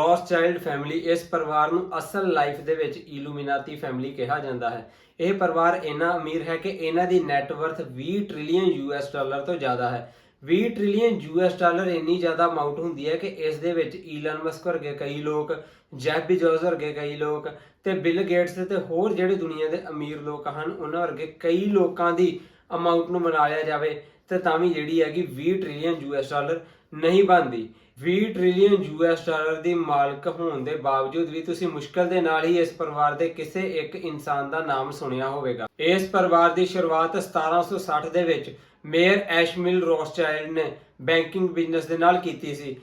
ਰੌਸਚਾਈਲਡ family ਇਸ ਪਰਿਵਾਰ ਨੂੰ ਅਸਲ ਲਾਈਫ ਦੇ ਵਿੱਚ ਇਲੂਮੀਨਾਤੀ ਫੈਮਿਲੀ ਕਿਹਾ ਜਾਂਦਾ ਹੈ। ਇਹ ਪਰਿਵਾਰ ਇੰਨਾ ਅਮੀਰ ਹੈ ਕਿ ਇਹਨਾਂ ਦੀ net worth 20 trillion US dollar ਤੋਂ ਜ਼ਿਆਦਾ ਹੈ। 20 ਟ੍ਰਿਲੀਅਨ ਯੂਐਸ ਡਾਲਰ ਇੰਨੀ ਜ਼ਿਆਦਾ ਅਮਾਉਂਟ ਹੁੰਦੀ ਹੈ ਕਿ ਇਸ ਦੇ ਵਿੱਚ ਈਲਨ ਮਸਕ ਵਰਗੇ ਕਈ ਲੋਕ ਜੈਫ ਬੀਜ਼ੋਸ ਵਰਗੇ ਕਈ ਲੋਕ ਤੇ ਬਿਲ ਗੇਟਸ ਤੇ ਹੋਰ ਜਿਹੜੇ ਦੁਨੀਆ ਦੇ ਅਮੀਰ ਲੋਕ ਹਨ, ਉਹਨਾਂ ਵਰਗੇ ਕਈ ਲੋਕਾਂ ਦੀ ਅਮਾਉਂਟ ਨੂੰ ਮਨਾ ਲਿਆ ਜਾਵੇ ਤੇ ਤਾਂ ਵੀ ਜਿਹੜੀ ਹੈਗੀ 20 ਟ੍ਰਿਲੀਅਨ ਯੂਐਸ ਡਾਲਰ ਨਹੀਂ ਬਣਦੀ। 20 ਟ੍ਰਿਲੀਅਨ ਯੂਐਸ ਡਾਲਰ ਦੀ ਮਾਲਕ ਹੋਣ ਦੇ ਬਾਵਜੂਦ ਵੀ ਤੁਸੀਂ ਮੁਸ਼ਕਲ ਦੇ ਨਾਲ ਹੀ ਇਸ ਪਰਿਵਾਰ ਦੇ ਕਿਸੇ ਇੱਕ ਇਨਸਾਨ ਦਾ ਨਾਮ ਸੁਣਿਆ ਹੋਵੇਗਾ। ਇਸ ਪਰਿਵਾਰ ਦੀ ਸ਼ੁਰੂਆਤ 1760 ਦੇ ਵਿੱਚ ਮੇਅਰ ਐਸ਼ਮਿਲ ਰੋਸਚਾਈਲਡ ਨੇ ਬੈਂਕਿੰਗ ਬਿਜ਼ਨਸ ਦੇ ਨਾਲ ਕੀਤੀ ਸੀ।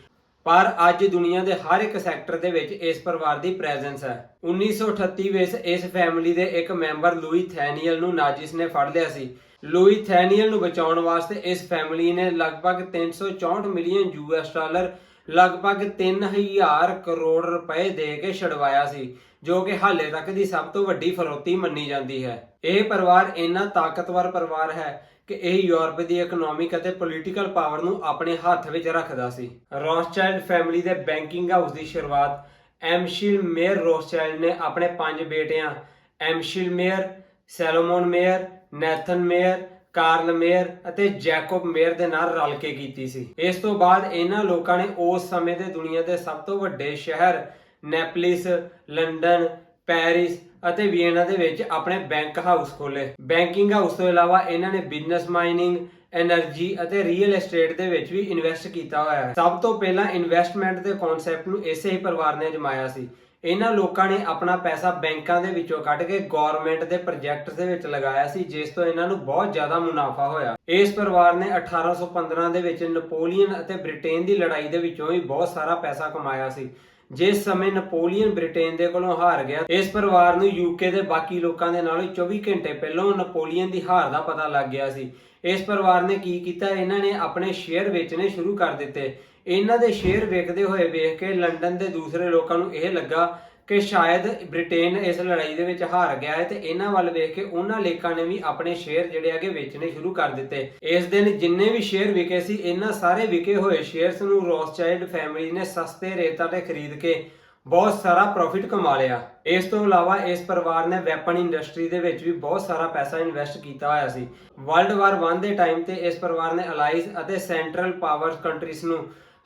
ਪਰ ਅੱਜ ਦੁਨੀਆ ਦੇ ਹਰ ਇੱਕ ਸੈਕਟਰ ਦੇ ਵਿੱਚ ਇਸ ਪਰਿਵਾਰ ਦੀ ਪ੍ਰੈਜ਼ੈਂਸ ਹੈ। 1938 ਵਿੱਚ ਇਸ ਫੈਮਿਲੀ ਦੇ ਇੱਕ ਮੈਂਬਰ ਲੂਈ ਥੈਨੀਅਲ ਨੂੰ ਨਾਜ਼ਿਸ ਨੇ ਫੜ ਲਿਆ ਸੀ। ਲੂਈ ਥੈਨੀਅਲ ਨੂੰ ਬਚਾਉਣ ਵਾਸਤੇ ਇਸ ਫੈਮਿਲੀ ਨੇ ਲਗਭਗ 364 ਮਿਲੀਅਨ ਯੂਐਸ ਡਾਲਰ, ਲਗਭਗ 3000 ਕਰੋੜ ਰੁਪਏ ਦੇ ਕੇ ਛਡਵਾਇਆ ਸੀ, ਜੋ ਕਿ ਹਾਲੇ ਤੱਕ ਦੀ ਸਭ ਤੋਂ ਵੱਡੀ ਫਰੋਤੀ ਮੰਨੀ ਜਾਂਦੀ ਹੈ। ਇਹ ਪਰਿਵਾਰ ਇੰਨਾ ਤਾਕਤਵਰ ਪਰਿਵਾਰ ਹੈ ਕਿ ਇਹ ਯੂਰਪ ਦੀ ਇਕਨੋਮਿਕ ਅਤੇ ਪੋਲੀਟੀਕਲ ਪਾਵਰ ਨੂੰ ਆਪਣੇ ਹੱਥ ਵਿੱਚ ਰੱਖਦਾ ਸੀ। ਰੌਸਚਾਈਲਡ ਫੈਮਿਲੀ ਦੇ ਬੈਂਕਿੰਗ ਹਾਊਸ ਦੀ ਸ਼ੁਰੂਆਤ ਐਮਸ਼ਿਲ ਮੇਅਰ ਰੌਸਚਾਈਲਡ ਨੇ ਆਪਣੇ ਪੰਜ ਬੇਟਿਆਂ Amschel Mayer Salomon Mayer, Nathan Mayer, Carl Mayer ਅਤੇ ਜੈਕਬ ਮੇਅਰ ਦੇ ਨਾਲ ਰਲ ਕੇ ਕੀਤੀ ਸੀ। ਇਸ ਤੋਂ ਬਾਅਦ ਇਹਨਾਂ ਲੋਕਾਂ ਨੇ ਉਸ ਸਮੇਂ ਦੇ ਦੁਨੀਆ ਦੇ ਸਭ ਤੋਂ ਵੱਡੇ ਸ਼ਹਿਰ ਨੈਪਲਿਸ, ਲੰਡਨ, ਪੈਰਿਸ ਅਤੇ ਵੀਨਾ ਦੇ ਵਿੱਚ ਆਪਣੇ ਬੈਂਕ ਹਾਊਸ ਖੋਲੇ ਬੈਂਕਿੰਗ ਹਾਊਸ ਤੋਂ ਇਲਾਵਾ ਇਹਨਾਂ ਨੇ ਬਿਜ਼ਨਸ ਮਾਈਨਿੰਗ, ਐਨਰਜੀ ਅਤੇ ਰੀਅਲ ਏਸਟੇਟ ਦੇ ਵਿੱਚ ਵੀ ਇਨਵੈਸਟ ਕੀਤਾ ਹੋਇਆ ਹੈ। ਸਭ ਤੋਂ ਪਹਿਲਾਂ ਇਨਵੈਸਟਮੈਂਟ ਦੇ ਕਨਸੈਪਟ ਨੂੰ ਇਸੇ ਹੀ ਪਰਿਵਾਰ ਨੇ ਅਜਮਾਇਆ ਸੀ। ਇਹਨਾਂ ਲੋਕਾਂ ਨੇ ਆਪਣਾ ਪੈਸਾ ਬੈਂਕਾਂ ਦੇ ਵਿੱਚੋਂ ਕੱਢ ਕੇ ਗਵਰਨਮੈਂਟ ਦੇ ਪ੍ਰੋਜੈਕਟਸ ਦੇ ਵਿੱਚ ਲਗਾਇਆ ਸੀ, ਜਿਸ ਤੋਂ ਇਹਨਾਂ ਨੂੰ ਬਹੁਤ ਜ਼ਿਆਦਾ ਮੁਨਾਫਾ ਹੋਇਆ। ਇਸ ਪਰਿਵਾਰ ਨੇ 1815 ਦੇ ਵਿੱਚ ਨਪੋਲੀਅਨ ਅਤੇ ਬ੍ਰਿਟੇਨ ਦੀ ਲੜਾਈ ਦੇ ਵਿੱਚੋਂ ਵੀ ਬਹੁਤ ਸਾਰਾ ਪੈਸਾ ਕਮਾਇਆ ਸੀ। ਜਿਸ ਸਮੇਂ ਨਪੋਲੀਅਨ ਬ੍ਰਿਟੇਨ ਦੇ ਕੋਲੋਂ ਹਾਰ ਗਿਆ, ਇਸ ਪਰਿਵਾਰ ਨੂੰ ਯੂਕੇ ਦੇ ਬਾਕੀ ਲੋਕਾਂ ਦੇ ਨਾਲੋਂ 24 ਘੰਟੇ ਪਹਿਲਾਂ ਨਪੋਲੀਅਨ ਦੀ ਹਾਰ ਦਾ ਪਤਾ ਲੱਗ ਗਿਆ ਸੀ। ਇਸ ਪਰਿਵਾਰ ਨੇ ਕੀ ਕੀਤਾ? ਇਹਨਾਂ ਨੇ ਆਪਣੇ ਸ਼ੇਅਰ ਵੇਚਣੇ ਸ਼ੁਰੂ ਕਰ ਦਿੱਤੇ। ਇਹਨਾਂ ਦੇ ਸ਼ੇਅਰ ਵਿਕਦੇ ਹੋਏ ਵੇਖ ਕੇ ਲੰਡਨ ਦੇ ਦੂਸਰੇ ਲੋਕਾਂ ਨੂੰ ਇਹ ਲੱਗਾ ਕਿ ਸ਼ਾਇਦ ਬ੍ਰਿਟੇਨ ਇਸ ਲੜਾਈ ਦੇ ਵਿੱਚ ਹਾਰ ਗਿਆ ਹੈ ਤੇ ਇਹਨਾਂ ਵੱਲ ਵੇਖ ਕੇ ਉਹਨਾਂ ਲੇਕਾਂ ਨੇ ਵੀ ਆਪਣੇ ਸ਼ੇਅਰ ਜਿਹੜੇ ਹੈਗੇ ਵੇਚਣੇ ਸ਼ੁਰੂ ਕਰ ਦਿੱਤੇ। ਇਸ ਦਿਨ ਜਿੰਨੇ ਵੀ ਸ਼ੇਅਰ ਵਿਕੇ ਸੀ, ਇਹਨਾਂ ਸਾਰੇ ਵਿਕੇ ਹੋਏ ਸ਼ੇਅਰਸ ਨੂੰ ਰੌਸਚਾਈਲਡ ਫੈਮਿਲੀ ਨੇ ਸਸਤੇ ਰੇਟਾਂ ਤੇ ਖਰੀਦ ਕੇ ਬਹੁਤ ਸਾਰਾ ਪ੍ਰੋਫਿਟ ਕਮਾ ਲਿਆ। ਇਸ ਤੋਂ ਇਲਾਵਾ ਇਸ ਪਰਿਵਾਰ ਨੇ ਵੈਪਨ ਇੰਡਸਟਰੀ ਦੇ ਵਿੱਚ ਵੀ ਬਹੁਤ ਸਾਰਾ ਪੈਸਾ ਇਨਵੈਸਟ ਕੀਤਾ ਹੋਇਆ ਸੀ। ਵਰਲਡ ਵਾਰ 1 ਦੇ ਟਾਈਮ ਤੇ ਇਸ ਪਰਿਵਾਰ ਨੇ ਅਲਾਈਜ਼ ਅਤੇ ਸੈਂਟਰਲ ਪਾਵਰ ਕੰਟਰੀਜ਼ ਨੂੰ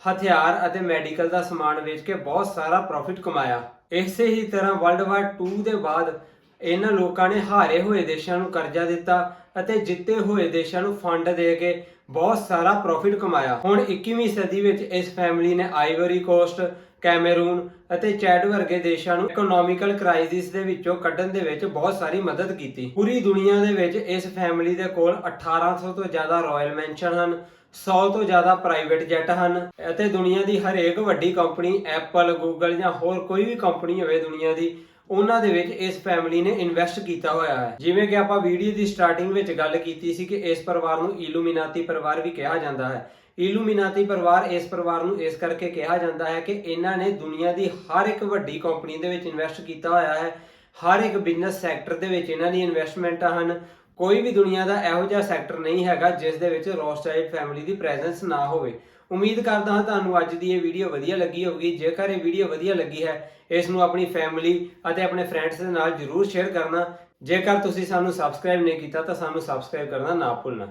ਹਥਿਆਰ ਅਤੇ ਮੈਡੀਕਲ ਦਾ ਸਮਾਨ ਵੇਚ ਕੇ ਬਹੁਤ ਸਾਰਾ ਪ੍ਰੋਫਿਟ ਕਮਾਇਆ। ਇਸੇ ਹੀ ਤਰ੍ਹਾਂ ਵਰਲਡ ਵਾਰ 2 ਦੇ ਬਾਅਦ ਇਹਨਾਂ ਲੋਕਾਂ ਨੇ ਹਾਰੇ ਹੋਏ ਦੇਸ਼ਾਂ ਨੂੰ ਕਰਜ਼ਾ ਦਿੱਤਾ ਅਤੇ ਜਿੱਤੇ ਹੋਏ ਦੇਸ਼ਾਂ ਨੂੰ ਫੰਡ ਦੇ ਕੇ ਬਹੁਤ ਸਾਰਾ ਪ੍ਰੋਫਿਟ ਕਮਾਇਆ। ਹੁਣ 21ਵੀਂ ਸਦੀ ਵਿੱਚ ਇਸ ਫੈਮਿਲੀ ਨੇ ਆਈਵਰੀ ਕੋਸਟ ਕੈਮਰੂਨ ਅਤੇ ਚੈਡ ਵਰਗੇ ਦੇਸ਼ਾਂ ਨੂੰ ਇਕਨੋਮਿਕਲ ਕ੍ਰਾਈਸਿਸ ਦੇ ਵਿੱਚੋਂ ਕੱਢਣ ਦੇ ਵਿੱਚ ਬਹੁਤ ਸਾਰੀ ਮਦਦ ਕੀਤੀ। ਪੂਰੀ ਦੁਨੀਆ ਦੇ ਵਿੱਚ ਇਸ ਫੈਮਿਲੀ ਦੇ ਕੋਲ 1800 ਤੋਂ ਜ਼ਿਆਦਾ ਰਾਇਲ ਮੈਂਸ਼ਨ ਹਨ 100 ਤੋਂ ਜ਼ਿਆਦਾ ਪ੍ਰਾਈਵੇਟ ਜੈਟ ਹਨ ਅਤੇ ਦੁਨੀਆ ਦੀ ਹਰੇਕ ਵੱਡੀ ਕੰਪਨੀ ਐਪਲ ਗੂਗਲ ਜਾਂ ਹੋਰ ਕੋਈ ਵੀ ਕੰਪਨੀ ਹੋਵੇ ਦੁਨੀਆ ਦੀ, ਉਹਨਾਂ ਦੇ ਵਿੱਚ ਇਸ ਫੈਮਿਲੀ ਨੇ ਇਨਵੈਸਟ ਕੀਤਾ ਹੋਇਆ ਹੈ। ਜਿਵੇਂ ਕਿ ਆਪਾਂ ਵੀਡੀਓ ਦੀ ਸਟਾਰਟਿੰਗ ਵਿੱਚ ਗੱਲ ਕੀਤੀ ਸੀ ਕਿ ਇਸ ਪਰਿਵਾਰ ਨੂੰ ਇਲੂਮੀਨਾਤੀ ਪਰਿਵਾਰ ਵੀ ਕਿਹਾ ਜਾਂਦਾ ਹੈ। ਇਲੂਮੀਨਾਤੀ ਪਰਿਵਾਰ ਇਸ ਪਰਿਵਾਰ ਨੂੰ ਇਸ ਕਰਕੇ ਕਿਹਾ ਜਾਂਦਾ ਹੈ ਕਿ ਇਹਨਾਂ ਨੇ ਦੁਨੀਆ ਦੀ ਹਰ ਇੱਕ ਵੱਡੀ ਕੰਪਨੀ ਦੇ ਵਿੱਚ ਇਨਵੈਸਟ ਕੀਤਾ ਹੋਇਆ ਹੈ। ਹਰ ਇੱਕ ਬਿਜ਼ਨਸ ਸੈਕਟਰ ਦੇ ਵਿੱਚ ਇਹਨਾਂ ਦੀ ਇਨਵੈਸਟਮੈਂਟਾਂ ਹਨ। ਕੋਈ ਵੀ ਦੁਨੀਆ ਦਾ ਇਹੋ ਜਿਹਾ ਸੈਕਟਰ ਨਹੀਂ ਹੈਗਾ ਜਿਸ ਦੇ ਵਿੱਚ ਰੋਸਟਾਈਡ ਫੈਮਿਲੀ ਦੀ ਪ੍ਰੈਜ਼ੈਂਸ ਨਾ ਹੋਵੇ। ਉਮੀਦ ਕਰਦਾ ਹਾਂ ਤੁਹਾਨੂੰ ਅੱਜ ਦੀ ਇਹ ਵੀਡੀਓ ਵਧੀਆ ਲੱਗੀ ਹੋਵੇਗੀ। ਜੇਕਰ ਇਹ ਵੀਡੀਓ ਵਧੀਆ ਲੱਗੀ ਹੈ, ਇਸ ਨੂੰ ਆਪਣੀ ਫੈਮਿਲੀ ਅਤੇ ਆਪਣੇ ਫਰੈਂਡਸ ਦੇ ਨਾਲ ਜਰੂਰ ਸ਼ੇਅਰ ਕਰਨਾ। ਜੇਕਰ ਤੁਸੀਂ ਸਾਨੂੰ ਸਬਸਕ੍ਰਾਈਬ ਨਹੀਂ ਕੀਤਾ ਤਾਂ ਸਾਨੂੰ ਸਬਸਕ੍ਰਾਈਬ ਕਰਨਾ ਨਾ ਭੁੱਲਣਾ।